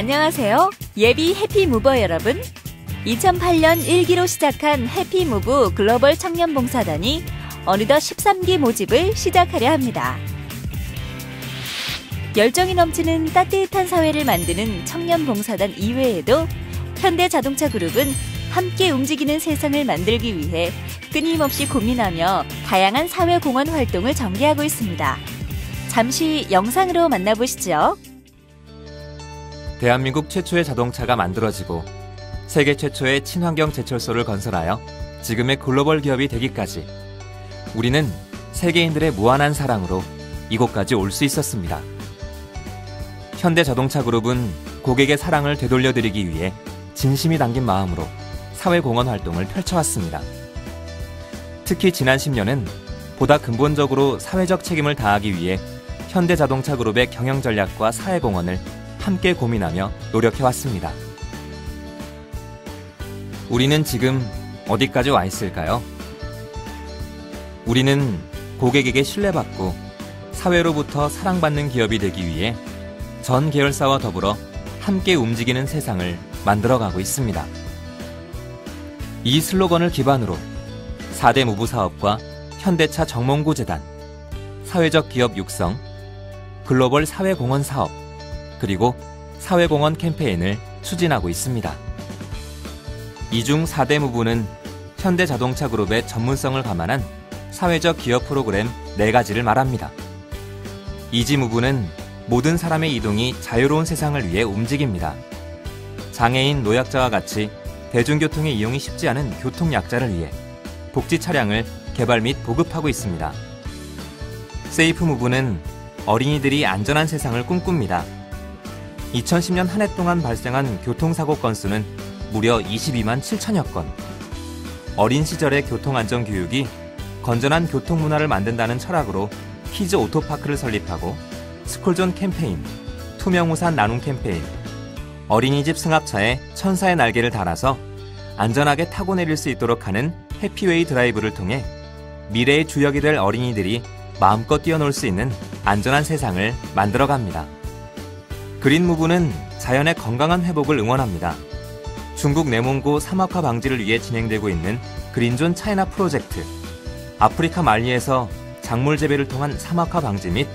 안녕하세요. 예비 해피무버 여러분. 2008년 1기로 시작한 해피무브 글로벌 청년봉사단이 어느덧 13기 모집을 시작하려 합니다. 열정이 넘치는 따뜻한 사회를 만드는 청년봉사단 이외에도 현대자동차그룹은 함께 움직이는 세상을 만들기 위해 끊임없이 고민하며 다양한 사회공헌 활동을 전개하고 있습니다. 잠시 영상으로 만나보시죠. 대한민국 최초의 자동차가 만들어지고 세계 최초의 친환경 제철소를 건설하여 지금의 글로벌 기업이 되기까지 우리는 세계인들의 무한한 사랑으로 이곳까지 올 수 있었습니다. 현대 자동차 그룹은 고객의 사랑을 되돌려드리기 위해 진심이 담긴 마음으로 사회공헌 활동을 펼쳐왔습니다. 특히 지난 10년은 보다 근본적으로 사회적 책임을 다하기 위해 현대자동차 그룹의 경영 전략과 사회공헌을 함께 고민하며 노력해왔습니다. 우리는 지금 어디까지 와 있을까요? 우리는 고객에게 신뢰받고 사회로부터 사랑받는 기업이 되기 위해 전 계열사와 더불어 함께 움직이는 세상을 만들어가고 있습니다. 이 슬로건을 기반으로 4대 무부 사업과 현대차 정몽구 재단, 사회적 기업 육성, 글로벌 사회공헌 사업, 그리고 사회공헌 캠페인을 추진하고 있습니다. 이중 4대 무부는 현대자동차 그룹의 전문성을 감안한 사회적 기업 프로그램 4가지를 말합니다. 이지 무부는 모든 사람의 이동이 자유로운 세상을 위해 움직입니다. 장애인, 노약자와 같이 대중교통의 이용이 쉽지 않은 교통약자를 위해 복지 차량을 개발 및 보급하고 있습니다. 세이프 무브는 어린이들이 안전한 세상을 꿈꿉니다. 2010년 한 해 동안 발생한 교통사고 건수는 무려 22만 7천여 건. 어린 시절의 교통안전 교육이 건전한 교통문화를 만든다는 철학으로 키즈 오토파크를 설립하고 스쿨존 캠페인, 투명우산 나눔 캠페인, 어린이집 승합차에 천사의 날개를 달아서 안전하게 타고 내릴 수 있도록 하는 해피웨이 드라이브를 통해 미래의 주역이 될 어린이들이 마음껏 뛰어놀 수 있는 안전한 세상을 만들어갑니다. 그린 무브는 자연의 건강한 회복을 응원합니다. 중국 내몽고 사막화 방지를 위해 진행되고 있는 그린존 차이나 프로젝트, 아프리카 말리에서 작물 재배를 통한 사막화 방지 및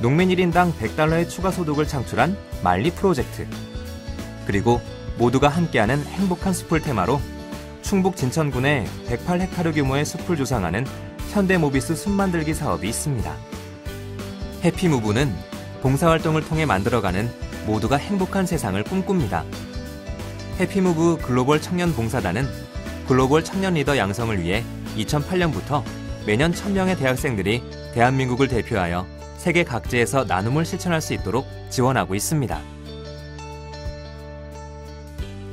농민 1인당 100달러의 추가 소득을 창출한 말리 프로젝트, 그리고 모두가 함께하는 행복한 숲을 테마로 충북 진천군에 108헥타르 규모의 숲을 조성하는 현대모비스 숲 만들기 사업이 있습니다. 해피무브는 봉사활동을 통해 만들어가는 모두가 행복한 세상을 꿈꿉니다. 해피무브 글로벌 청년 봉사단은 글로벌 청년 리더 양성을 위해 2008년부터 매년 1000명의 대학생들이 대한민국을 대표하여 세계 각지에서 나눔을 실천할 수 있도록 지원하고 있습니다.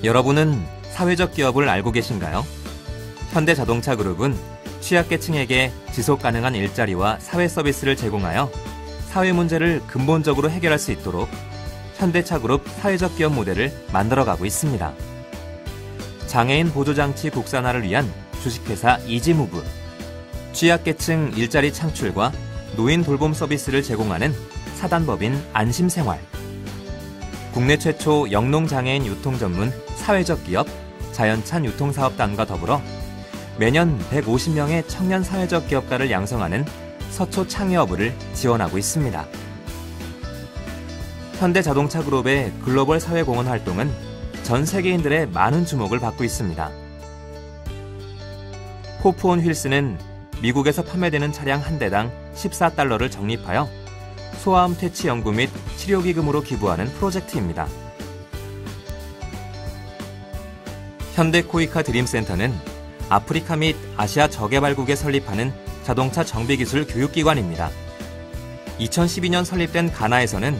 여러분은 사회적 기업을 알고 계신가요? 현대자동차 그룹은 취약계층에게 지속 가능한 일자리와 사회 서비스를 제공하여 사회 문제를 근본적으로 해결할 수 있도록 현대차 그룹 사회적 기업 모델을 만들어가고 있습니다. 장애인 보조장치 국산화를 위한 주식회사 이지무브, 취약계층 일자리 창출과 노인 돌봄 서비스를 제공하는 사단법인 안심생활, 국내 최초 영농장애인 유통 전문 사회적 기업 자연찬 유통사업단과 더불어 매년 150명의 청년 사회적 기업가를 양성하는 서초 창의어부를 지원하고 있습니다. 현대자동차그룹의 글로벌 사회공헌 활동은 전 세계인들의 많은 주목을 받고 있습니다. 호프온 휠스는 미국에서 판매되는 차량 한 대당 14달러를 적립하여 소아암 퇴치 연구 및 치료 기금으로 기부하는 프로젝트입니다. 현대 코이카 드림센터는 아프리카 및 아시아 저개발국에 설립하는 자동차 정비기술 교육기관입니다. 2012년 설립된 가나에서는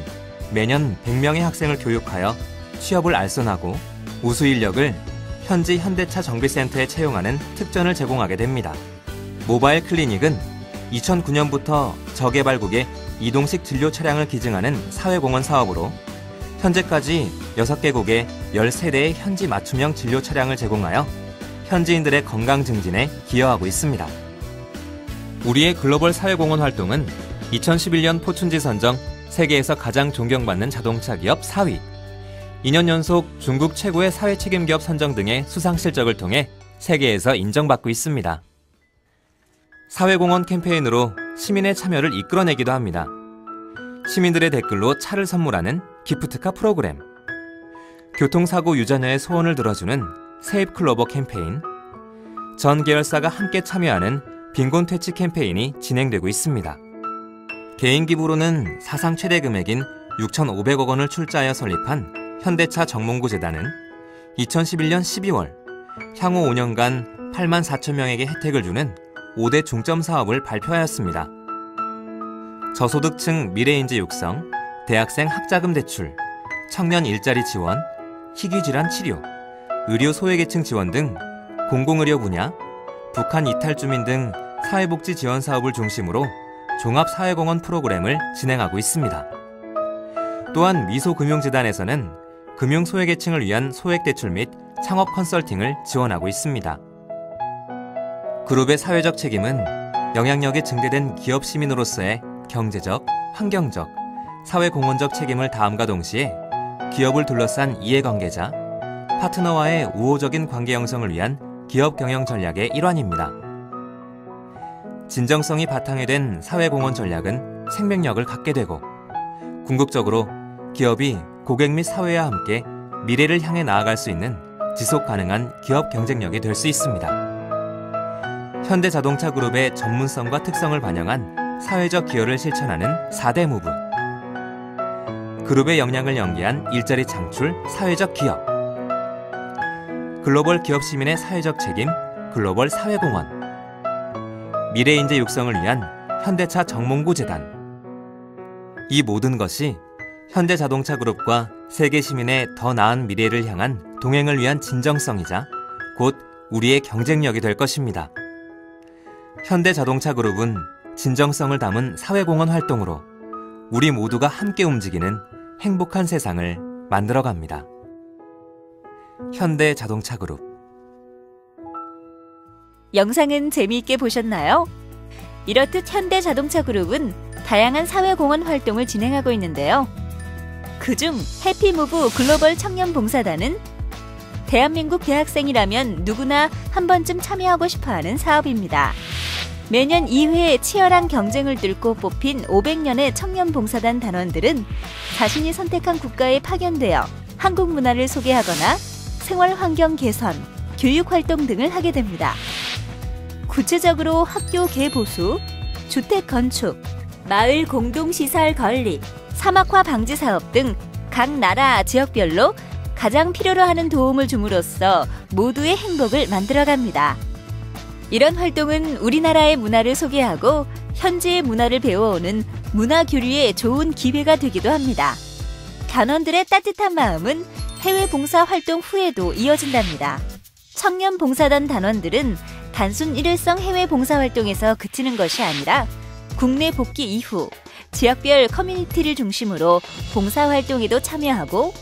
매년 100명의 학생을 교육하여 취업을 알선하고 우수 인력을 현지 현대차 정비센터에 채용하는 특전을 제공하게 됩니다. 모바일 클리닉은 2009년부터 저개발국에 이동식 진료 차량을 기증하는 사회공헌 사업으로 현재까지 6개국에 13대의 현지 맞춤형 진료 차량을 제공하여 현지인들의 건강 증진에 기여하고 있습니다. 우리의 글로벌 사회공헌 활동은 2011년 포춘지 선정 세계에서 가장 존경받는 자동차 기업 4위, 2년 연속 중국 최고의 사회 책임 기업 선정 등의 수상 실적을 통해 세계에서 인정받고 있습니다. 사회공헌 캠페인으로 시민의 참여를 이끌어내기도 합니다. 시민들의 댓글로 차를 선물하는 기프트카 프로그램, 교통사고 유전자의 소원을 들어주는 세입 클로버 캠페인, 전 계열사가 함께 참여하는 빈곤 퇴치 캠페인이 진행되고 있습니다. 개인 기부로는 사상 최대 금액인 6,500억 원을 출자하여 설립한 현대차 정몽구 재단은 2011년 12월 향후 5년간 8만 4천 명에게 혜택을 주는 5대 중점 사업을 발표하였습니다. 저소득층 미래인재 육성, 대학생 학자금 대출, 청년 일자리 지원, 희귀질환 치료, 의료 소외계층 지원 등 공공의료 분야, 북한 이탈 주민 등 사회복지 지원 사업을 중심으로 종합사회공헌 프로그램을 진행하고 있습니다. 또한 미소금융재단에서는 금융소외계층을 위한 소액대출 및 창업 컨설팅을 지원하고 있습니다. 그룹의 사회적 책임은 영향력이 증대된 기업 시민으로서의 경제적, 환경적, 사회공헌적 책임을 다함과 동시에 기업을 둘러싼 이해관계자, 파트너와의 우호적인 관계 형성을 위한 기업 경영 전략의 일환입니다. 진정성이 바탕이 된 사회공헌 전략은 생명력을 갖게 되고 궁극적으로 기업이 고객 및 사회와 함께 미래를 향해 나아갈 수 있는 지속 가능한 기업 경쟁력이 될 수 있습니다. 현대자동차 그룹의 전문성과 특성을 반영한 사회적 기여를 실천하는 4대 무브. 그룹의 역량을 연계한 일자리 창출, 사회적 기업. 글로벌 기업 시민의 사회적 책임, 글로벌 사회공헌. 미래인재 육성을 위한 현대차 정몽구 재단. 이 모든 것이 현대자동차 그룹과 세계 시민의 더 나은 미래를 향한 동행을 위한 진정성이자 곧 우리의 경쟁력이 될 것입니다. 현대자동차 그룹은 진정성을 담은 사회공헌 활동으로 우리 모두가 함께 움직이는 행복한 세상을 만들어 갑니다. 현대자동차 그룹 영상은 재미있게 보셨나요? 이렇듯 현대 자동차 그룹은 다양한 사회공헌 활동을 진행하고 있는데요. 그중 해피무브 글로벌 청년 봉사단은 대한민국 대학생이라면 누구나 한 번쯤 참여하고 싶어 하는 사업입니다. 매년 2회 치열한 경쟁을 뚫고 뽑힌 500년의 청년 봉사단 단원들은 자신이 선택한 국가에 파견되어 한국 문화를 소개하거나 생활 환경 개선, 교육 활동 등을 하게 됩니다. 구체적으로 학교 개보수, 주택 건축, 마을 공동시설 건립, 사막화 방지 사업 등 각 나라 지역별로 가장 필요로 하는 도움을 줌으로써 모두의 행복을 만들어갑니다. 이런 활동은 우리나라의 문화를 소개하고 현지의 문화를 배워오는 문화 교류에 좋은 기회가 되기도 합니다. 단원들의 따뜻한 마음은 해외 봉사 활동 후에도 이어진답니다. 청년 봉사단 단원들은 단순 일회성 해외 봉사 활동에서 그치는 것이 아니라 국내 복귀 이후 지역별 커뮤니티를 중심으로 봉사활동에도 참여하고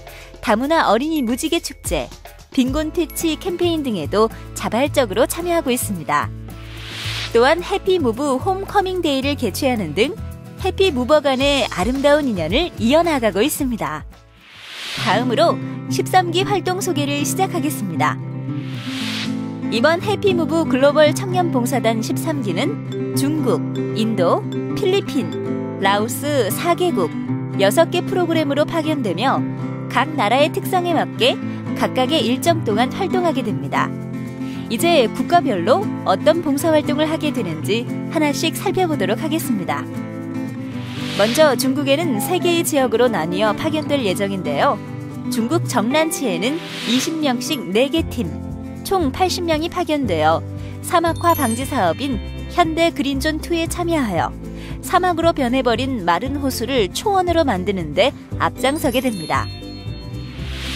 다문화 어린이 무지개 축제, 빈곤 퇴치 캠페인 등에도 자발적으로 참여하고 있습니다. 또한 해피무브 홈커밍데이를 개최하는 등 해피무버 간의 아름다운 인연을 이어나가고 있습니다. 다음으로 13기 활동 소개를 시작하겠습니다. 이번 해피무브 글로벌 청년봉사단 13기는 중국, 인도, 필리핀, 라오스 4개국 6개 프로그램으로 파견되며 각 나라의 특성에 맞게 각각의 일정 동안 활동하게 됩니다. 이제 국가별로 어떤 봉사활동을 하게 되는지 하나씩 살펴보도록 하겠습니다. 먼저 중국에는 3개의 지역으로 나뉘어 파견될 예정인데요. 중국 정란치에는 20명씩 4개 팀, 총 80명이 파견되어 사막화 방지 사업인 현대 그린존 2에 참여하여 사막으로 변해버린 마른 호수를 초원으로 만드는데 앞장서게 됩니다.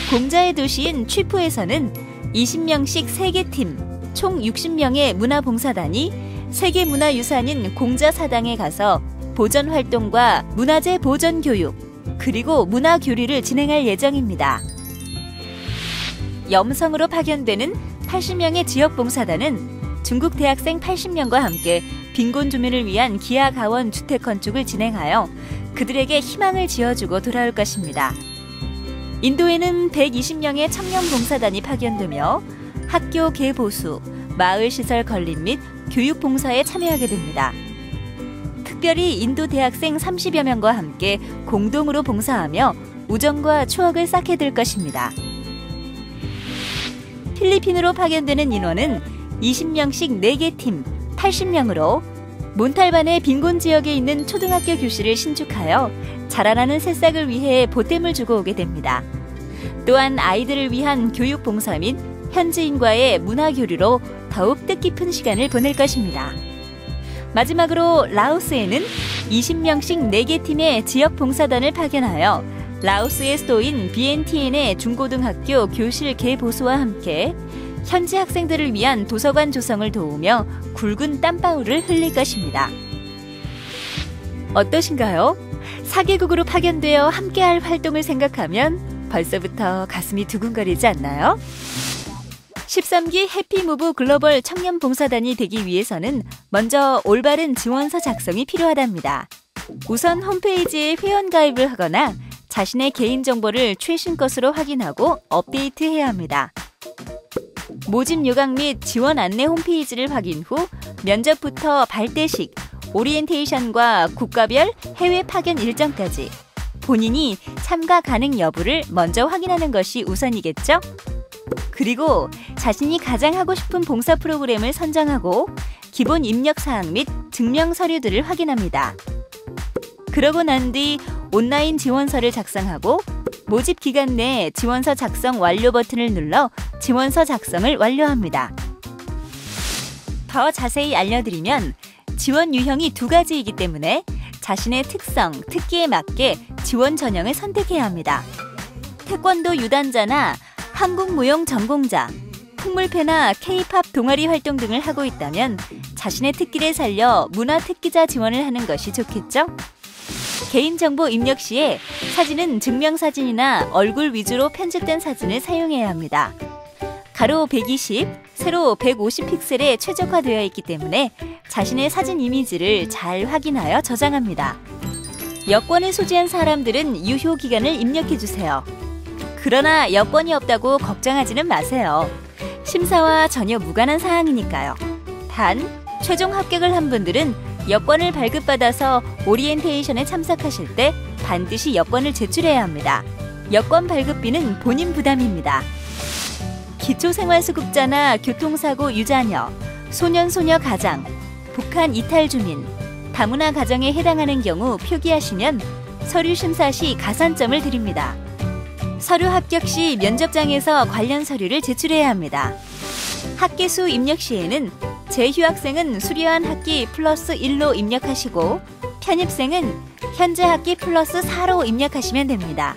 공자의 도시인 취푸에서는 20명씩 3개 팀, 총 60명의 문화봉사단이 세계문화유산인 공자사당에 가서 보전 활동과 문화재 보전 교육, 그리고 문화 교류를 진행할 예정입니다. 염성으로 파견되는 80명의 지역 봉사단은 중국 대학생 80명과 함께 빈곤 주민을 위한 기아 가원 주택 건축을 진행하여 그들에게 희망을 지어주고 돌아올 것입니다. 인도에는 120명의 청년 봉사단이 파견되며 학교 개보수, 마을 시설 건립 및 교육 봉사에 참여하게 됩니다. 특별히 인도 대학생 30여 명과 함께 공동으로 봉사하며 우정과 추억을 쌓게 될 것입니다. 필리핀으로 파견되는 인원은 20명씩 4개 팀 80명으로 몬탈반의 빈곤 지역에 있는 초등학교 교실을 신축하여 자라나는 새싹을 위해 보탬을 주고 오게 됩니다. 또한 아이들을 위한 교육 봉사 및 현지인과의 문화 교류로 더욱 뜻깊은 시간을 보낼 것입니다. 마지막으로 라오스에는 20명씩 4개 팀의 지역 봉사단을 파견하여 라오스의 수도인 BNTN의 중고등학교 교실 개보수와 함께 현지 학생들을 위한 도서관 조성을 도우며 굵은 땀방울을 흘릴 것입니다. 어떠신가요? 4개국으로 파견되어 함께할 활동을 생각하면 벌써부터 가슴이 두근거리지 않나요? 13기 해피무브 글로벌 청년 봉사단이 되기 위해서는 먼저 올바른 지원서 작성이 필요하답니다. 우선 홈페이지에 회원 가입을 하거나 자신의 개인정보를 최신 것으로 확인하고 업데이트해야 합니다. 모집 요강 및 지원 안내 홈페이지를 확인 후 면접부터 발대식, 오리엔테이션과 국가별 해외 파견 일정까지 본인이 참가 가능 여부를 먼저 확인하는 것이 우선이겠죠? 그리고 자신이 가장 하고 싶은 봉사 프로그램을 선정하고 기본 입력 사항 및 증명 서류들을 확인합니다. 그러고 난 뒤 온라인 지원서를 작성하고 모집 기간 내 지원서 작성 완료 버튼을 눌러 지원서 작성을 완료합니다. 더 자세히 알려드리면 지원 유형이 두 가지이기 때문에 자신의 특성, 특기에 맞게 지원 전형을 선택해야 합니다. 태권도 유단자나 한국 무용 전공자, 풍물패나 K-팝 동아리 활동 등을 하고 있다면 자신의 특기를 살려 문화 특기자 지원을 하는 것이 좋겠죠? 개인정보 입력 시에 사진은 증명사진이나 얼굴 위주로 편집된 사진을 사용해야 합니다. 가로 120, 세로 150 픽셀에 최적화되어 있기 때문에 자신의 사진 이미지를 잘 확인하여 저장합니다. 여권을 소지한 사람들은 유효 기간을 입력해 주세요. 그러나 여권이 없다고 걱정하지는 마세요. 심사와 전혀 무관한 사항이니까요. 단, 최종 합격을 한 분들은 여권을 발급받아서 오리엔테이션에 참석하실 때 반드시 여권을 제출해야 합니다. 여권 발급비는 본인 부담입니다. 기초생활수급자나 교통사고 유자녀, 소년소녀 가장, 북한 이탈 주민, 다문화 가정에 해당하는 경우 표기하시면 서류 심사 시 가산점을 드립니다. 서류 합격 시 면접장에서 관련 서류를 제출해야 합니다. 학기수 입력 시에는 재휴학생은 수료한 학기 플러스 1로 입력하시고 편입생은 현재 학기 플러스 4로 입력하시면 됩니다.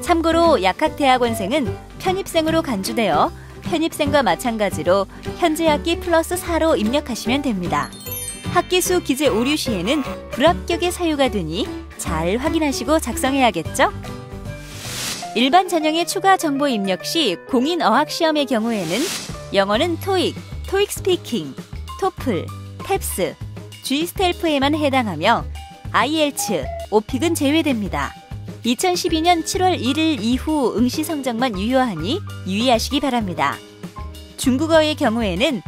참고로 약학대학원생은 편입생으로 간주되어 편입생과 마찬가지로 현재 학기 플러스 4로 입력하시면 됩니다. 학기수 기재 오류 시에는 불합격의 사유가 되니 잘 확인하시고 작성해야겠죠? 일반 전형의 추가 정보 입력 시 공인 어학 시험의 경우에는 영어는 토익, 토익 스피킹, 토플, 탭스, G 스텔프에만 해당하며 IELTS, 오픽은 제외됩니다. 2012년 7월 1일 이후 응시 성적만 유효하니 유의하시기 바랍니다. 중국어의 경우에는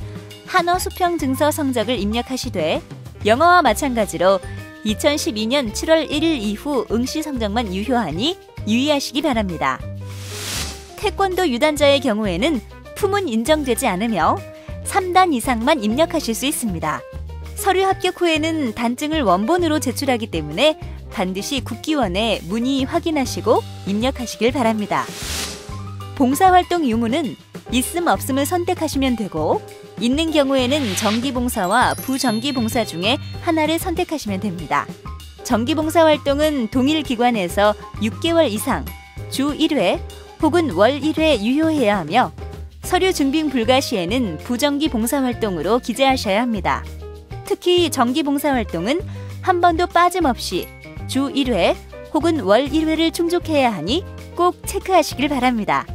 한어 수평 증서 성적을 입력하시되 영어와 마찬가지로 2012년 7월 1일 이후 응시 성적만 유효하니 유의하시기 바랍니다. 태권도 유단자의 경우에는 품은 인정되지 않으며 3단 이상만 입력하실 수 있습니다. 서류 합격 후에는 단증을 원본으로 제출하기 때문에 반드시 국기원에 문의 확인하시고 입력하시길 바랍니다. 봉사활동 유무는 있음 없음을 선택하시면 되고 있는 경우에는 정기봉사와 부정기봉사 중에 하나를 선택하시면 됩니다. 정기봉사 활동은 동일 기관에서 6개월 이상 주 1회 혹은 월 1회 유효해야 하며 서류 증빙 불가 시에는 부정기 봉사활동으로 기재하셔야 합니다. 특히 정기 봉사활동은 한 번도 빠짐없이 주 1회 혹은 월 1회를 충족해야 하니 꼭 체크하시길 바랍니다.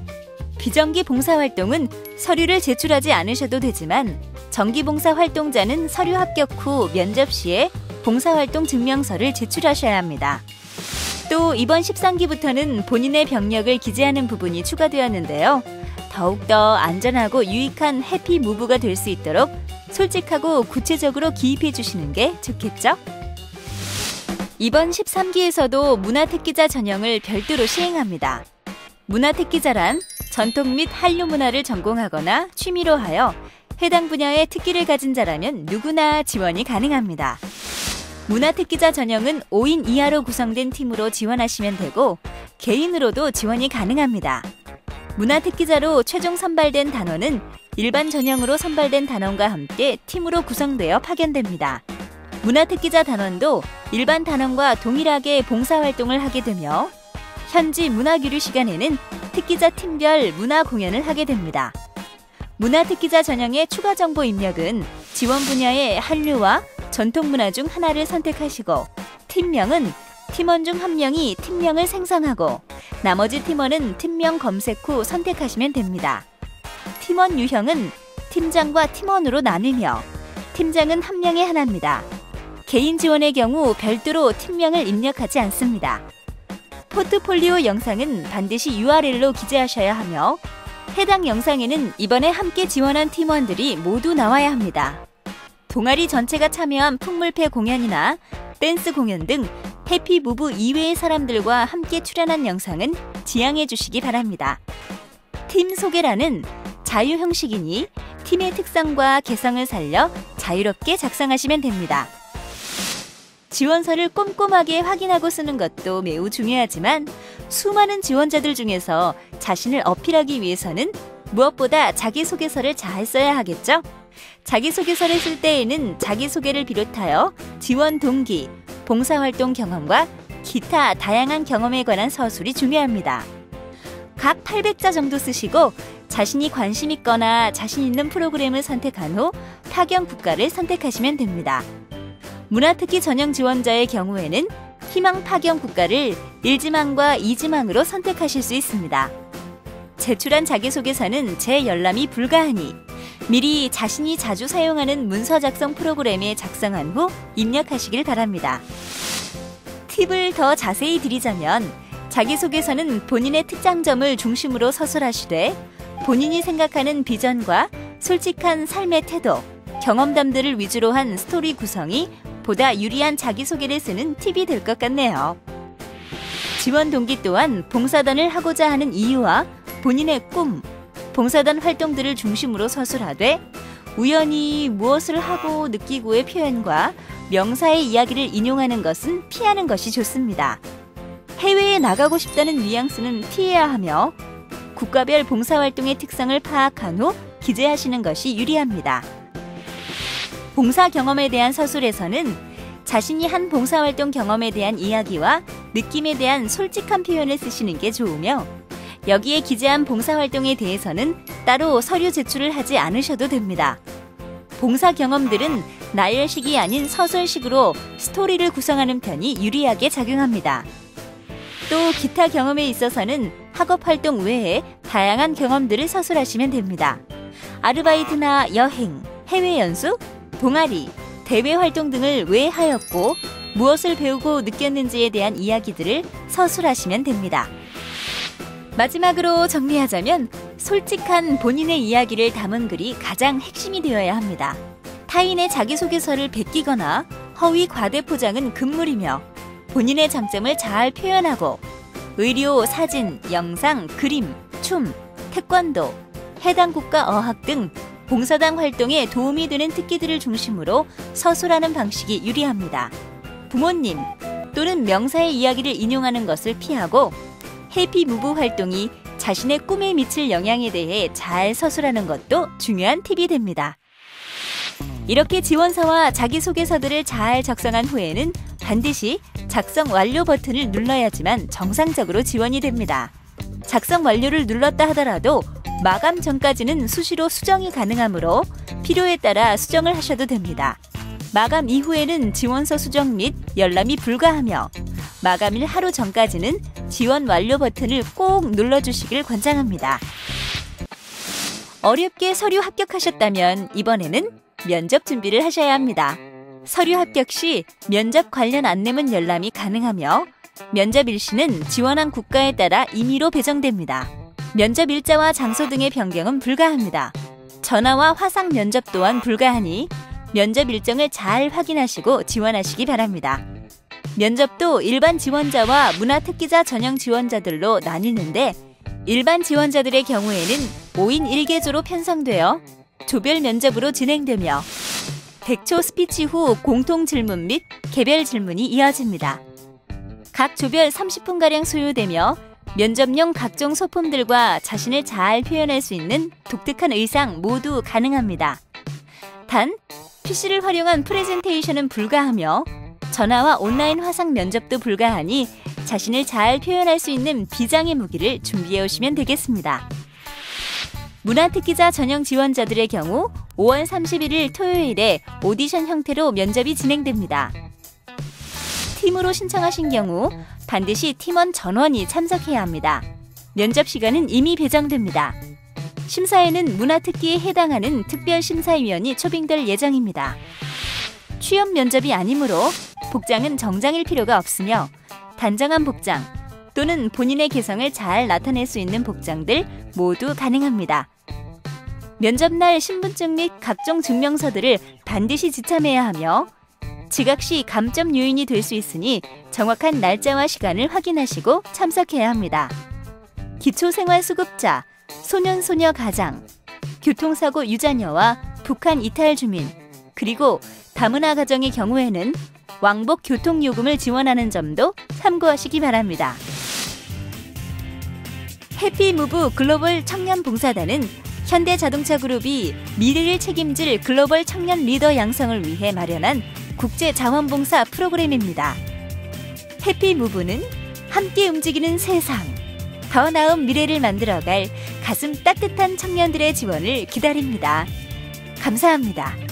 비정기 봉사활동은 서류를 제출하지 않으셔도 되지만 정기 봉사 활동자는 서류 합격 후 면접 시에 봉사활동 증명서를 제출하셔야 합니다. 또 이번 13기부터는 본인의 병력을 기재하는 부분이 추가되었는데요. 더욱더 안전하고 유익한 해피 무브가 될 수 있도록 솔직하고 구체적으로 기입해 주시는 게 좋겠죠? 이번 13기에서도 문화특기자 전형을 별도로 시행합니다. 문화특기자란 전통 및 한류 문화를 전공하거나 취미로 하여 해당 분야의 특기를 가진 자라면 누구나 지원이 가능합니다. 문화특기자 전형은 5인 이하로 구성된 팀으로 지원하시면 되고 개인으로도 지원이 가능합니다. 문화 특기자로 최종 선발된 단원은 일반 전형으로 선발된 단원과 함께 팀으로 구성되어 파견됩니다. 문화 특기자 단원도 일반 단원과 동일하게 봉사활동을 하게 되며 현지 문화 교류 시간에는 특기자 팀별 문화 공연을 하게 됩니다. 문화 특기자 전형의 추가 정보 입력은 지원 분야의 한류와 전통 문화 중 하나를 선택하시고 팀명은 팀원 중 한 명이 팀명을 생성하고 나머지 팀원은 팀명 검색 후 선택하시면 됩니다. 팀원 유형은 팀장과 팀원으로 나뉘며 팀장은 한 명에 하나입니다. 개인 지원의 경우 별도로 팀명을 입력하지 않습니다. 포트폴리오 영상은 반드시 URL로 기재하셔야 하며 해당 영상에는 이번에 함께 지원한 팀원들이 모두 나와야 합니다. 동아리 전체가 참여한 풍물패 공연이나 댄스 공연 등 해피 무브 이외의 사람들과 함께 출연한 영상은 지양해 주시기 바랍니다. 팀 소개란은 자유 형식이니 팀의 특성과 개성을 살려 자유롭게 작성하시면 됩니다. 지원서를 꼼꼼하게 확인하고 쓰는 것도 매우 중요하지만 수많은 지원자들 중에서 자신을 어필하기 위해서는 무엇보다 자기소개서를 잘 써야 하겠죠? 자기소개서를 쓸 때에는 자기소개를 비롯하여 지원 동기, 봉사활동 경험과 기타 다양한 경험에 관한 서술이 중요합니다. 각 800자 정도 쓰시고 자신이 관심 있거나 자신 있는 프로그램을 선택한 후 파견 국가를 선택하시면 됩니다. 문화특기 전형 지원자의 경우에는 희망 파견 국가를 1지망과 2지망으로 선택하실 수 있습니다. 제출한 자기소개서는 재열람이 불가하니 미리 자신이 자주 사용하는 문서 작성 프로그램에 작성한 후 입력하시길 바랍니다. 팁을 더 자세히 드리자면 자기소개서는 본인의 특장점을 중심으로 서술하시되 본인이 생각하는 비전과 솔직한 삶의 태도, 경험담들을 위주로 한 스토리 구성이 보다 유리한 자기소개를 쓰는 팁이 될 것 같네요. 지원 동기 또한 봉사단을 하고자 하는 이유와 본인의 꿈, 봉사단 활동들을 중심으로 서술하되 우연히 무엇을 하고 느끼고의 표현과 명사의 이야기를 인용하는 것은 피하는 것이 좋습니다. 해외에 나가고 싶다는 뉘앙스는 피해야 하며 국가별 봉사활동의 특성을 파악한 후 기재하시는 것이 유리합니다. 봉사 경험에 대한 서술에서는 자신이 한 봉사활동 경험에 대한 이야기와 느낌에 대한 솔직한 표현을 쓰시는 게 좋으며 여기에 기재한 봉사활동에 대해서는 따로 서류 제출을 하지 않으셔도 됩니다. 봉사 경험들은 나열식이 아닌 서술식으로 스토리를 구성하는 편이 유리하게 작용합니다. 또 기타 경험에 있어서는 학업 활동 외에 다양한 경험들을 서술하시면 됩니다. 아르바이트나 여행, 해외 연수, 동아리, 대외 활동 등을 왜 하였고 무엇을 배우고 느꼈는지에 대한 이야기들을 서술하시면 됩니다. 마지막으로 정리하자면 솔직한 본인의 이야기를 담은 글이 가장 핵심이 되어야 합니다. 타인의 자기소개서를 베끼거나 허위 과대 포장은 금물이며 본인의 장점을 잘 표현하고 의료, 사진, 영상, 그림, 춤, 태권도, 해당 국가 어학 등 봉사당 활동에 도움이 되는 특기들을 중심으로 서술하는 방식이 유리합니다. 부모님 또는 명사의 이야기를 인용하는 것을 피하고 해피 무브 활동이 자신의 꿈에 미칠 영향에 대해 잘 서술하는 것도 중요한 팁이 됩니다. 이렇게 지원서와 자기소개서들을 잘 작성한 후에는 반드시 작성 완료 버튼을 눌러야지만 정상적으로 지원이 됩니다. 작성 완료를 눌렀다 하더라도 마감 전까지는 수시로 수정이 가능하므로 필요에 따라 수정을 하셔도 됩니다. 마감 이후에는 지원서 수정 및 열람이 불가하며 마감일 하루 전까지는 지원 완료 버튼을 꼭 눌러주시길 권장합니다. 어렵게 서류 합격하셨다면 이번에는 면접 준비를 하셔야 합니다. 서류 합격 시 면접 관련 안내문 열람이 가능하며 면접 일시는 지원한 국가에 따라 임의로 배정됩니다. 면접 일자와 장소 등의 변경은 불가합니다. 전화와 화상 면접 또한 불가하니 면접 일정을 잘 확인하시고 지원하시기 바랍니다. 면접도 일반 지원자와 문화특기자 전형 지원자들로 나뉘는데 일반 지원자들의 경우에는 5인 1개조로 편성되어 조별 면접으로 진행되며 100초 스피치 후 공통 질문 및 개별 질문이 이어집니다. 각 조별 30분가량 소요되며 면접용 각종 소품들과 자신을 잘 표현할 수 있는 독특한 의상 모두 가능합니다. 단, PC를 활용한 프레젠테이션은 불가하며 전화와 온라인 화상 면접도 불가하니 자신을 잘 표현할 수 있는 비장의 무기를 준비해 오시면 되겠습니다. 문화특기자 전형 지원자들의 경우 5월 31일 토요일에 오디션 형태로 면접이 진행됩니다. 팀으로 신청하신 경우 반드시 팀원 전원이 참석해야 합니다. 면접 시간은 이미 배정됩니다. 심사에는 문화특기에 해당하는 특별심사위원이 초빙될 예정입니다. 취업 면접이 아니므로 복장은 정장일 필요가 없으며 단정한 복장 또는 본인의 개성을 잘 나타낼 수 있는 복장들 모두 가능합니다. 면접날 신분증 및 각종 증명서들을 반드시 지참해야 하며 지각 시 감점 요인이 될 수 있으니 정확한 날짜와 시간을 확인하시고 참석해야 합니다. 기초생활수급자, 소년소녀 가장, 교통사고 유자녀와 북한 이탈 주민, 그리고 다문화 가정의 경우에는 왕복 교통 요금을 지원하는 점도 참고하시기 바랍니다. 해피무브 글로벌 청년 봉사단은 현대자동차 그룹이 미래를 책임질 글로벌 청년 리더 양성을 위해 마련한 국제 자원봉사 프로그램입니다. 해피무브는 함께 움직이는 세상, 더 나은 미래를 만들어갈 가슴 따뜻한 청년들의 지원을 기다립니다. 감사합니다.